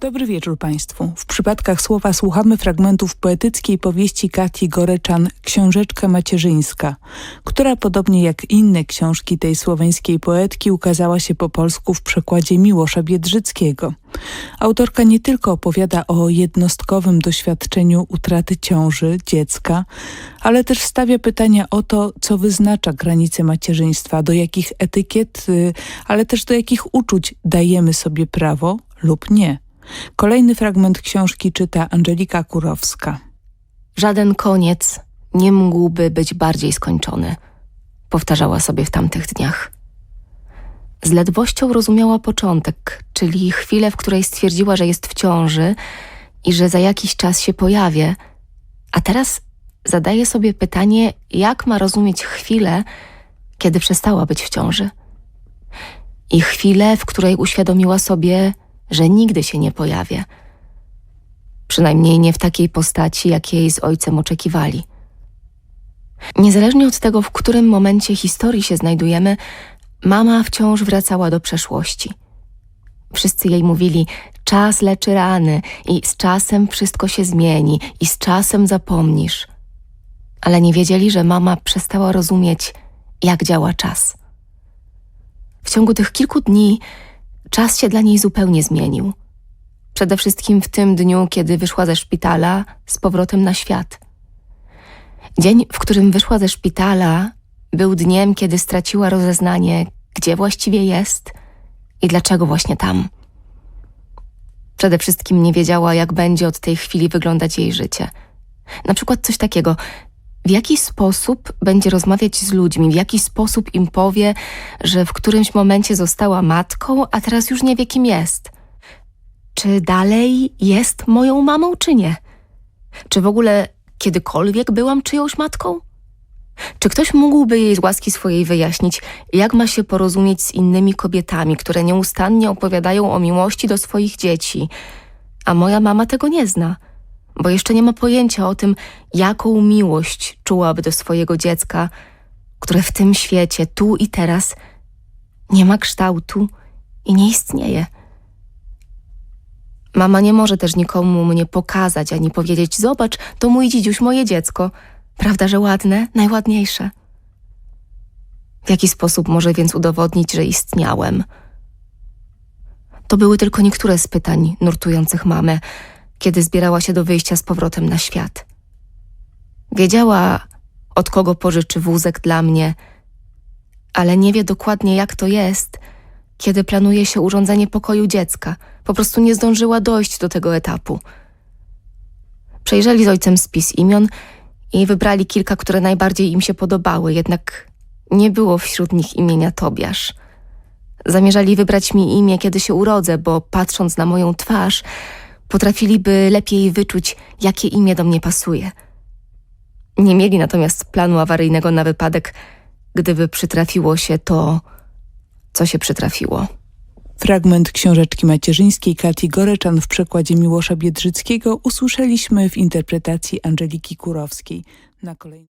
Dobry wieczór Państwu. W przypadkach słowa słuchamy fragmentów poetyckiej powieści Kati Goreczan Książeczka macierzyńska, która podobnie jak inne książki tej słoweńskiej poetki ukazała się po polsku w przekładzie Miłosza Biedrzyckiego. Autorka nie tylko opowiada o jednostkowym doświadczeniu utraty ciąży, dziecka, ale też stawia pytania o to, co wyznacza granice macierzyństwa, do jakich etykiet, y, ale też do jakich uczuć dajemy sobie prawo lub nie. Kolejny fragment książki czyta Angelika Kurowska. Żaden koniec nie mógłby być bardziej skończony, powtarzała sobie w tamtych dniach. Z ledwością rozumiała początek, czyli chwilę, w której stwierdziła, że jest w ciąży i że za jakiś czas się pojawię, a teraz zadaje sobie pytanie, jak ma rozumieć chwilę, kiedy przestała być w ciąży. I chwilę, w której uświadomiła sobie, że nigdy się nie pojawię. Przynajmniej nie w takiej postaci, jakiej z ojcem oczekiwali. Niezależnie od tego, w którym momencie historii się znajdujemy, mama wciąż wracała do przeszłości. Wszyscy jej mówili: czas leczy rany, i z czasem wszystko się zmieni, i z czasem zapomnisz. Ale nie wiedzieli, że mama przestała rozumieć, jak działa czas. W ciągu tych kilku dni czas się dla niej zupełnie zmienił. Przede wszystkim w tym dniu, kiedy wyszła ze szpitala z powrotem na świat. Dzień, w którym wyszła ze szpitala, był dniem, kiedy straciła rozeznanie, gdzie właściwie jest i dlaczego właśnie tam. Przede wszystkim nie wiedziała, jak będzie od tej chwili wyglądać jej życie. Na przykład coś takiego, w jaki sposób będzie rozmawiać z ludźmi, w jaki sposób im powie, że w którymś momencie została matką, a teraz już nie wie, kim jest. Czy dalej jest moją mamą, czy nie? Czy w ogóle kiedykolwiek byłam czyjąś matką? Czy ktoś mógłby jej z łaski swojej wyjaśnić, jak ma się porozumieć z innymi kobietami, które nieustannie opowiadają o miłości do swoich dzieci? A moja mama tego nie zna bo jeszcze nie ma pojęcia o tym, jaką miłość czułaby do swojego dziecka, które w tym świecie, tu i teraz, nie ma kształtu i nie istnieje. Mama nie może też nikomu mnie pokazać ani powiedzieć: Zobacz, to mój dzidziuś, moje dziecko. Prawda, że ładne, najładniejsze. W jaki sposób może więc udowodnić, że istniałem? To były tylko niektóre z pytań nurtujących mamę kiedy zbierała się do wyjścia z powrotem na świat. Wiedziała, od kogo pożyczy wózek dla mnie, ale nie wie dokładnie, jak to jest, kiedy planuje się urządzenie pokoju dziecka. Po prostu nie zdążyła dojść do tego etapu. Przejrzeli z ojcem spis imion i wybrali kilka, które najbardziej im się podobały, jednak nie było wśród nich imienia Tobiasz. Zamierzali wybrać mi imię, kiedy się urodzę, bo patrząc na moją twarz, potrafiliby lepiej wyczuć, jakie imię do mnie pasuje. Nie mieli natomiast planu awaryjnego na wypadek, gdyby przytrafiło się to, co się przytrafiło. Fragment książeczki macierzyńskiej Kati Goreczan w przekładzie Miłosza Biedrzyckiego usłyszeliśmy w interpretacji Angeliki Kurowskiej. Na kolejny